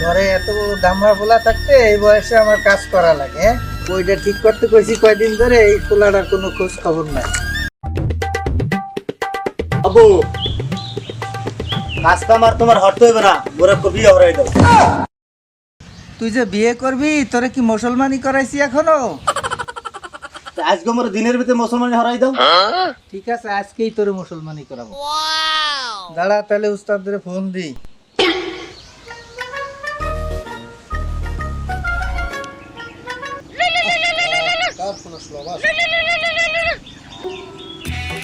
ঘরে এত দামড়া পোলা থাকতে এই বয়সে আমার কাজ করা লাগে? ওইটা ঠিক করতে কইছি কয়দিন ধরে এই পোলাটার কোনো খোঁজ খবর নাই। আবু কাজ কাম আর তোমার হইবে না মোরা কবি হরাই দাও। তুই যে বিয়ে করবি তোরে কি মুসলমানি করাইছি এখনও? আজকে মোর দিনের ভিতরে মুসলমান হরাই দাও। ঠিক আছে আজকেই তোরে মুসলমানি করাবো। দাঁড়া তাহলে উস্তাদের ফোন দিই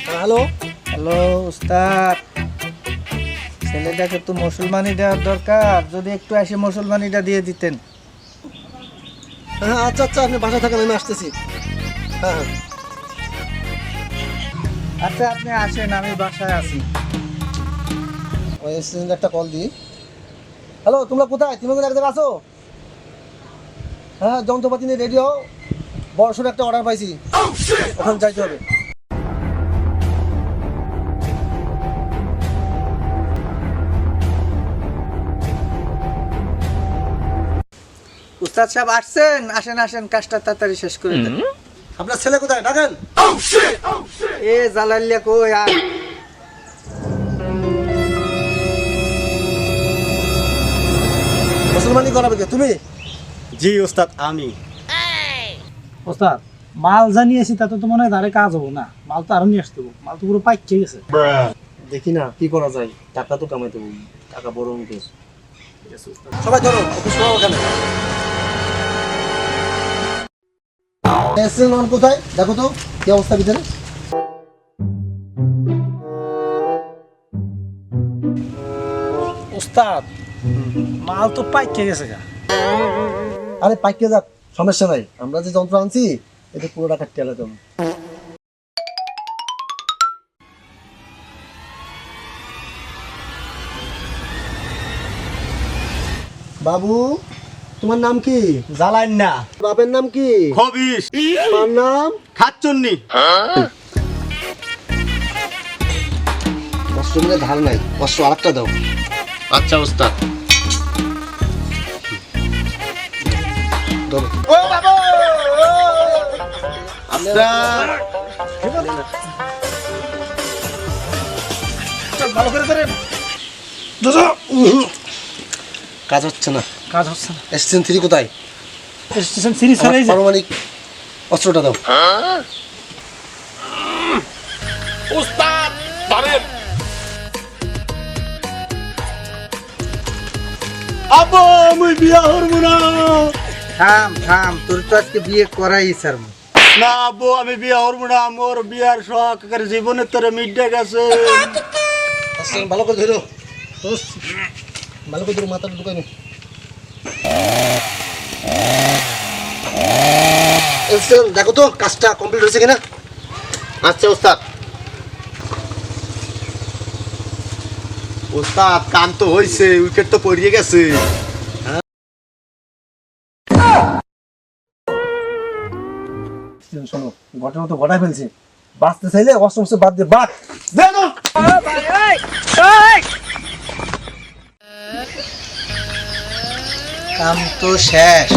হ্যালো? হ্যালো উস্তাদ ছেলেটাকে তো মুসলমানি দেওয়ার দরকার। যদি একটু এসে মুসলমানিটা দিয়ে দিতেন। হ্যাঁ আচ্ছা আচ্ছা আপনি বাসা থাকেন আমি আসতেছি। হ্যাঁ হ্যাঁ। আচ্ছা আপনি আসেন আমি বাসায় আছি। ওই স্টুডেন্ট একটা কল দিই। হ্যালো তোমরা কোথায়? তুমি কোথায় এক জায়গায় আছো? হ্যাঁ যন্ত্রপাতি নিয়ে রেডি হও। বড় সড়ো একটা অর্ডার পাইছি। ওখানে যাইতে হবে। উস্তাদ সাহেব আসছেন? আসেন আসেন কাজটা তাড়াতাড়ি শেষ করে দেন। আপনার ছেলে কোথায়? ডাকেন। এ জালালিয়া কই? আর মুসলমানি করাবে কে? তুমি? জি ওস্তাদ আমি। ওস্তাদ মাল জানিয়েছি তাতে তো মনে হয় তারে কাজ হব না। মাল তো আরও নিয়ে আসতে হবে। মাল তো পুরো পাইকে গেছে। দেখি না কি করা যায়? টাকা তো কামাইতে হবে। টাকা বড় অঙ্কের। সবাই ধরো ওখানে। এসএন ওয়ান কোথায়? দেখো তো কি অবস্থা ভিতরে? ওস্তাদ মাল তো পাইকে গেছে গা। আরে পাইকে যাক। সমস্যা নাই আমরা যে যন্ত্র আনছি এটা পুরো টাকা টেলে দেবো। বাবু তোমার নাম কি? জ্বালাইন না। বাপের নাম কি? খবিস তোমার নাম? খাচ্চন্নি মিলে ধার নাই কষ্ট আরেকটা দাও। আচ্ছা ওস্তাদ। ধরো। আচ্ছা। ভালো করে ধরেন কাজ হচ্ছে না। কাজ হচ্ছে না। এসছেন থ্রি কোথায়? স্টেশন আমার হয়ে যায় পারমাণিক অস্ত্রটা দাও। উস্তাদ ধরেন। আব্বু আমি বিয়া করব না। থাম থাম তোর তো আজকে বিয়ে করাই স্যার। না আব্বু আমি বিয়া করব না মোর বিয়ার শখ জীবনের তোরে মিটে গেছে। ভালো করে ধরো ভালো করে ধরো মাথাটা ঢুকাই নে। এসছেন, দেখো তো কাজটা কমপ্লিট হয়েছে কিনা? আচ্ছা ওস্তাদ। ওস্তাদ কাম তো হয়েছে উইকেট তো পড়িয়ে গেছে। শোনো, ঘটনা তো ঘটাই ফেলছে। বাঁচতে চাইলে অস্ত্র অস্ত্র বাদ দিয়ে বাদ। কাম তো শেষ।